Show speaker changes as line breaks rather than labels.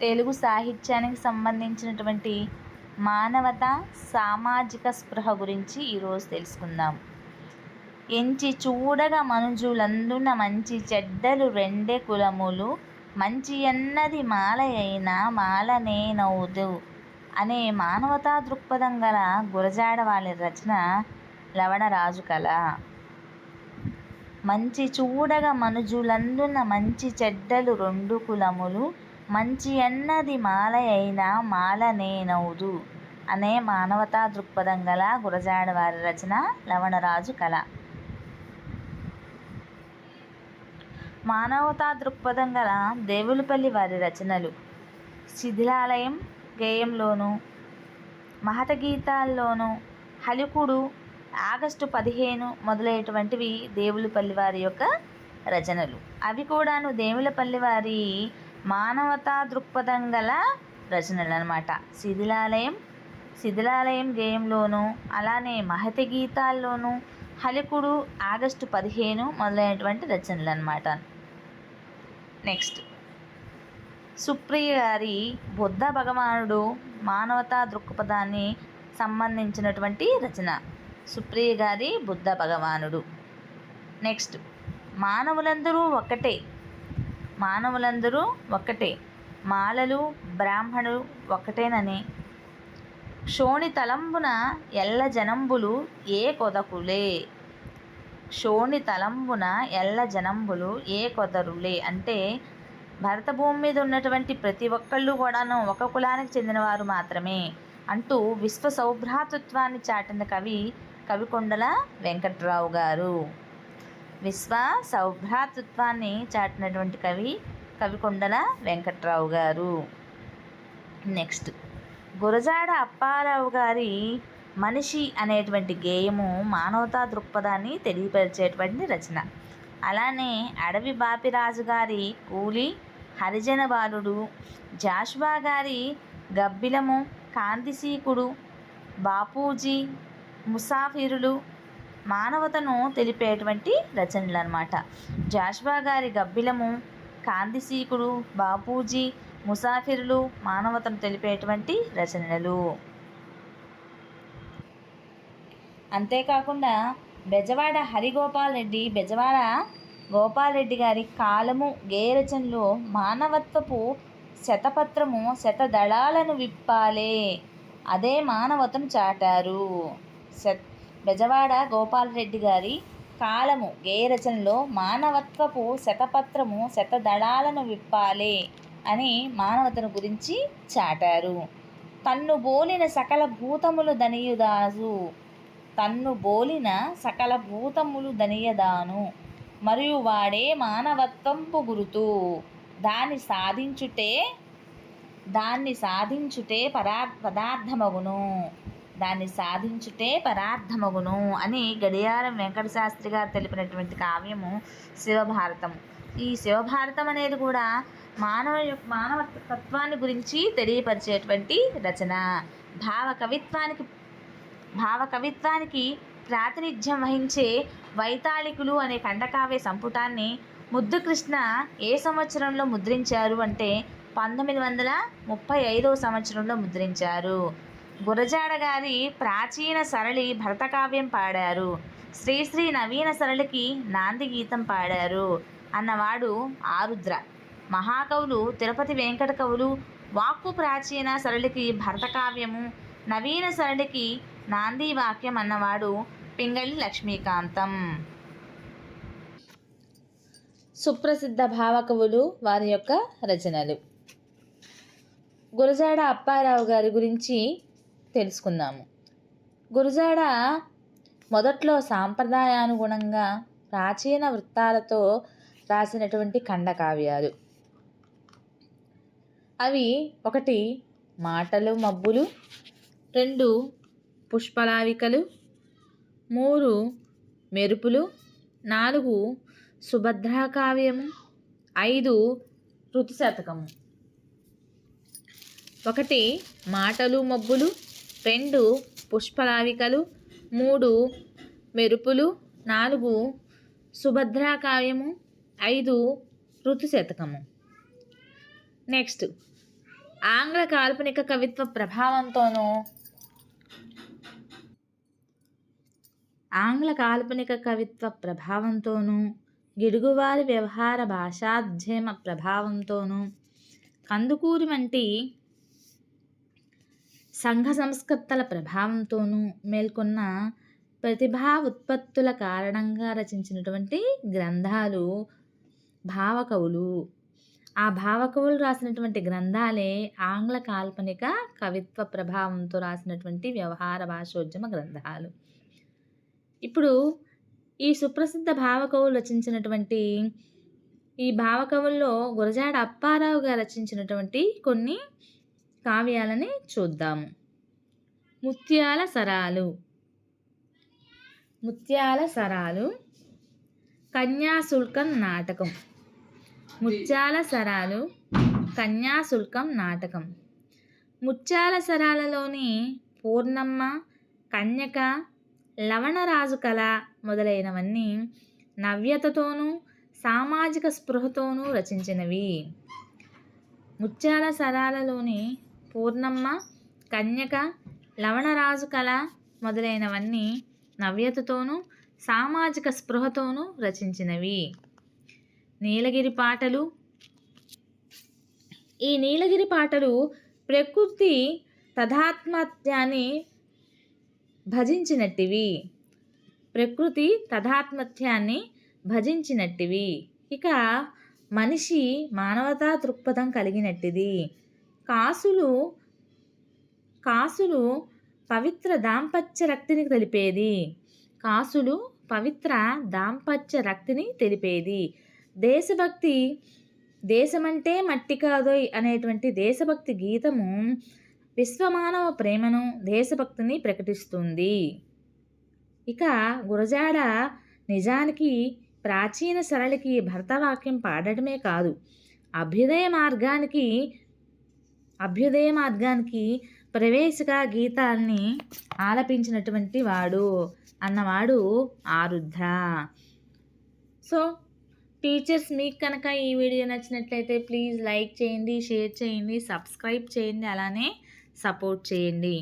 తెలుగు సాహిత్యానికి సంబంధించినటువంటి మానవత సామాజిక స్పృహ గురించి ఈరోజు తెలుసుకుందాం. ఎంచి చూడగా మనుజులందున మంచి చెడ్డలు రెండే కులములు మంచి ఎన్నది మాల అయినా మాలనేనవుదు అనే మానవతా దృక్పథం గల గురజాడ వాళ్ళ రచన లవణరాజు కళ. మంచి చూడగా మనుజులందున మంచి చెడ్డలు రెండు కులములు మంచి అన్నది మాల అయినా మాలనేనవుదు అనే మానవతా దృక్పథం గల గురజాడ వారి రచన లవణరాజు కళ. మానవతా దృక్పథం గల దేవులపల్లి వారి రచనలు. శిథిలాలయం గేయంలోను మహత గీతాల్లోనూ హలికుడు ఆగస్టు పదిహేను మొదలైనటువంటివి దేవులపల్లి వారి యొక్క రచనలు. అవి కూడాను దేవులపల్లి వారి మానవతా దృక్పథం గల రచనలు అనమాట శిథిలాలయం శిథిలాలయం గేయంలోను అలానే మహతి గీతాల్లోనూ హలికుడు ఆగస్టు పదిహేను మొదలైనటువంటి రచనలు అనమాట నెక్స్ట్. సుప్రియ గారి బుద్ధ భగవానుడు మానవతా దృక్పథాన్ని సంబంధించినటువంటి రచన. సుప్రియ గారి బుద్ధ భగవానుడు. నెక్స్ట్. మానవులందరూ ఒక్కటే. మానవులందరూ ఒక్కటే. మాలలు బ్రాహ్మణులు ఒక్కటేనని. క్షోణి తలంబున ఎల్ల జనంబులు ఏ కొదకులే. క్షోణి తలంబున ఎల్ల జనంబులు ఏ కొదరులే అంటే భరత భూమి మీద ఉన్నటువంటి ప్రతి ఒక్కళ్ళు కూడాను ఒక కులానికి చెందినవారు మాత్రమే అంటూ విశ్వ సౌభ్రాతృత్వాన్ని చాటిన కవి కవికొండల వెంకట్రావు గారు. విశ్వ సౌభ్రాతృత్వాన్ని చాటినటువంటి కవి కవికొండల వెంకట్రావు గారు. నెక్స్ట్. గురజాడ అప్పారావు గారి మనిషి అనేటువంటి గేయము మానవతా దృక్పథాన్ని తెలియపరిచేటువంటి రచన. అలానే అడవి బాపిరాజు గారి కూలి హరిజన బాలుడు జాషువా గారి గబ్బిలము కాంతిసీకుడు బాపూజీ ముసాఫిరులు మానవతను తెలిపేటువంటి రచనలు అనమాట జాష్వా గారి గబ్బిలము కాంతిసీకుడు బాపూజీ ముసాఫిరులు మానవతను తెలిపేటువంటి రచనలు. అంతేకాకుండా బెజవాడ హరిగోపాల్ రెడ్డి బెజవాడ గోపాలరెడ్డి గారి కాలము గేయ మానవత్వపు శతపత్రము శతదళాలను విప్పాలే. అదే మానవతను చాటారు. శత్ బెజవాడ గోపాలరెడ్డి గారి కాలము గేయ రచనలో మానవత్వపు శతపత్రము శతదళాలను విప్పాలే అని మానవతను గురించి చాటారు. తన్ను బోలిన సకల భూతములు దనియుదాసు తన్ను బోలిన సకల భూతములు దనియదాను. మరియు వాడే మానవత్వంపు గురుతు దాన్ని సాధించుటే దాన్ని సాధించుటే పరా పదార్థమగును. దాన్ని సాధించుటే పరార్థమగును అని గడియారం వెంకట శాస్త్రి గారు తెలిపినటువంటి కావ్యము శివభారతం. ఈ శివభారతం అనేది కూడా మానవ యొక్క- మానవ తత్వాన్ని గురించి తెలియపరిచేటువంటి రచన. భావ కవిత్వానికి భావ కవిత్వానికి ప్రాతినిధ్యం వహించే వైతాళికులు అనే ఖండకావ్య సంపుటాన్ని ముద్దుకృష్ణ ఏ సంవత్సరంలో ముద్రించారు అంటే పంతొమ్మిది వందల ముప్పై ఐదవ సంవత్సరంలో ముద్రించారు. గురజాడ గారి ప్రాచీన సరళి భరతకావ్యం పాడారు. శ్రీశ్రీ నవీన సరళికి నాంది గీతం పాడారు. అన్నవాడు ఆరుద్ర. మహాకవులు తిరుపతి వెంకట కవులు వాక్కు ప్రాచీన సరళికి భరతకావ్యము నవీన సరళికి నాంది వాక్యం అన్నవాడు పింగళి లక్ష్మీకాంతం. సుప్రసిద్ధ భావకవులు వారి యొక్క రచనలు. గురజాడ అప్పారావు గారి గురించి తెలుసుకుందాము. గురజాడ మొదట్లో సాంప్రదాయానుగుణంగా ప్రాచీన వృత్తాలతో రాసినటువంటి ఖండకావ్యాలు. అవి ఒకటి మాటలు మబ్బులు రెండు పుష్పలావికలు మూడు మెరుపులు నాలుగు సుభద్రాకావ్యము ఐదు ఋతుశతకము. ఒకటి మాటలు మబ్బులు రెండు పుష్పలావికలు మూడు మెరుపులు నాలుగు సుభద్రాకావ్యము ఐదు ఋతుశతకము. నెక్స్ట్ ఆంగ్ల కాల్పనిక కవిత్వ ప్రభావంతోనూ ఆంగ్ల కాల్పనిక కవిత్వ ప్రభావంతోనూ గిడుగువారి వ్యవహార భాషాధ్యమ ప్రభావంతోనూ కందుకూరి వంటి సంఘ సంస్కర్తల ప్రభావంతోనూ మేల్కొన్న ప్రతిభా ఉత్పత్తుల కారణంగా రచించినటువంటి గ్రంథాలు భావకవులు. ఆ భావకవులు రాసినటువంటి గ్రంథాలే ఆంగ్ల కాల్పనిక కవిత్వ ప్రభావంతో రాసినటువంటి వ్యవహార భాషోద్యమ గ్రంథాలు. ఇప్పుడు ఈ సుప్రసిద్ధ భావకవులు రచించినటువంటి ఈ భావకవుల్లో గురజాడ అప్పారావు గారు రచించినటువంటి కొన్ని కావ్యాలని చూద్దాము ముత్యాల సరాలు. ముత్యాల సరాలు. కన్యాశుల్కం నాటకం. ముత్యాల సరాలు. కన్యాశుల్కం నాటకం. ముత్యాల సరాలలోని పూర్ణమ్మ కన్యక లవణరాజు కళ మొదలైనవన్నీ నవ్యతతోనూ సామాజిక స్పృహతోనూ రచించినవి. ముత్యాల సరాలలోని పూర్ణమ్మ కన్యక లవణరాజు కళ మొదలైనవన్నీ నవ్యతతోనూ సామాజిక స్పృహతోనూ రచించినవి. నీలగిరి పాటలు. ఈ నీలగిరి పాటలు ప్రకృతి తథాత్మత్యాన్ని భజించినట్టివి. ప్రకృతి తథాత్మత్యాన్ని భజించినట్టివి. ఇక మనిషి మానవతా దృక్పథం కలిగినట్టిది. కాసులు కాసులు పవిత్ర దాంపత్య రక్తిని తెలిపేది. కాసులు పవిత్ర దాంపత్య రక్తిని తెలిపేది. దేశభక్తి దేశమంటే మట్టి కాదోయ్ అనేటువంటి దేశభక్తి గీతము విశ్వమానవ ప్రేమను దేశభక్తిని ప్రకటిస్తుంది. ఇక గురజాడ నిజానికి ప్రాచీన సరళికి భర్తవాక్యం పాడటమే కాదు. అభ్యుదయ మార్గానికి అభ్యుదయ మార్గానికి ప్రవేశిక గీతాల్ని ఆలపించినటువంటి వాడు అన్నవాడు ఆరుద్ర. సో టీచర్స్ మీకు కనుక ఈ వీడియో నచ్చినట్లయితే ప్లీజ్ లైక్ చేయండి షేర్ చేయండి సబ్స్క్రైబ్ చేయండి అలానే సపోర్ట్ చేయండి.